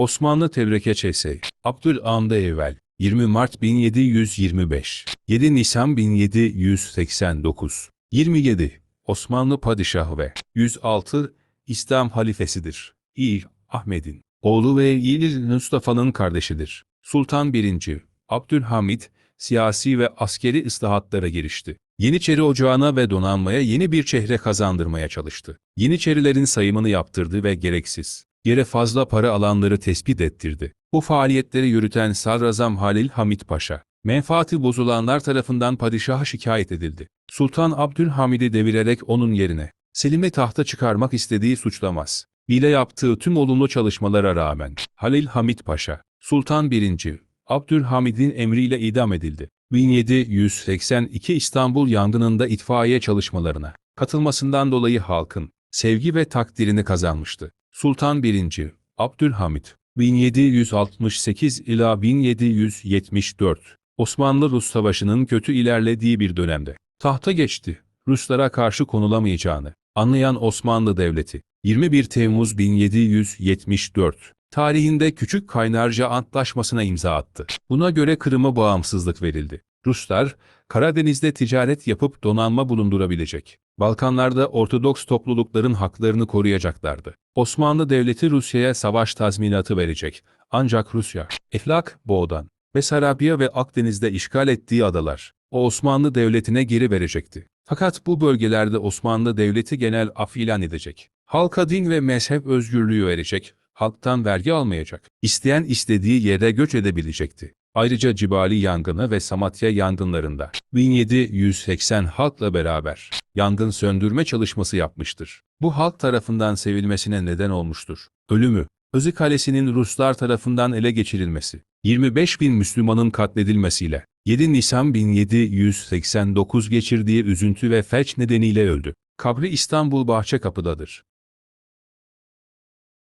Osmanlı Tebrike Çesey, Abdülhamd Evvel, 20 Mart 1725, 7 Nisan 1789, 27, Osmanlı Padişahı ve 106, İslam halifesidir. İ. Ahmet'in oğlu ve İl Mustafa'nın kardeşidir. Sultan 1. Abdülhamit, siyasi ve askeri ıslahatlara girişti. Yeniçeri ocağına ve donanmaya yeni bir çehre kazandırmaya çalıştı. Yeniçerilerin sayımını yaptırdı ve gereksiz, yere fazla para alanları tespit ettirdi. Bu faaliyetleri yürüten Sadrazam Halil Hamit Paşa, menfaati bozulanlar tarafından padişaha şikayet edildi. Sultan Abdülhamid'i devirerek onun yerine Selim'i tahta çıkarmak istediği suçlamaz. Bile yaptığı tüm olumlu çalışmalara rağmen Halil Hamit Paşa, Sultan 1. Abdülhamid'in emriyle idam edildi. 1782 İstanbul yangınında itfaiye çalışmalarına katılmasından dolayı halkın sevgi ve takdirini kazanmıştı. Sultan 1. Abdülhamit 1768 ila 1774 Osmanlı-Rus Savaşı'nın kötü ilerlediği bir dönemde tahta geçti. Ruslara karşı konulamayacağını anlayan Osmanlı Devleti 21 Temmuz 1774 tarihinde Küçük Kaynarca Antlaşması'na imza attı. Buna göre Kırım'a bağımsızlık verildi. Ruslar, Karadeniz'de ticaret yapıp donanma bulundurabilecek. Balkanlarda Ortodoks toplulukların haklarını koruyacaklardı. Osmanlı Devleti Rusya'ya savaş tazminatı verecek. Ancak Rusya, Eflak, Boğdan, Besarabya ve Akdeniz'de işgal ettiği adalar, o Osmanlı Devleti'ne geri verecekti. Fakat bu bölgelerde Osmanlı Devleti genel af ilan edecek. Halka din ve mezhep özgürlüğü verecek, halktan vergi almayacak. İsteyen istediği yere göç edebilecekti. Ayrıca Cibali yangını ve Samatya yangınlarında 1780 halkla beraber yangın söndürme çalışması yapmıştır. Bu halk tarafından sevilmesine neden olmuştur. Ölümü, Özü Kalesi'nin Ruslar tarafından ele geçirilmesi, 25 bin Müslümanın katledilmesiyle 7 Nisan 1789 geçirdiği üzüntü ve felç nedeniyle öldü. Kabri İstanbul Bahçekapı'dadır.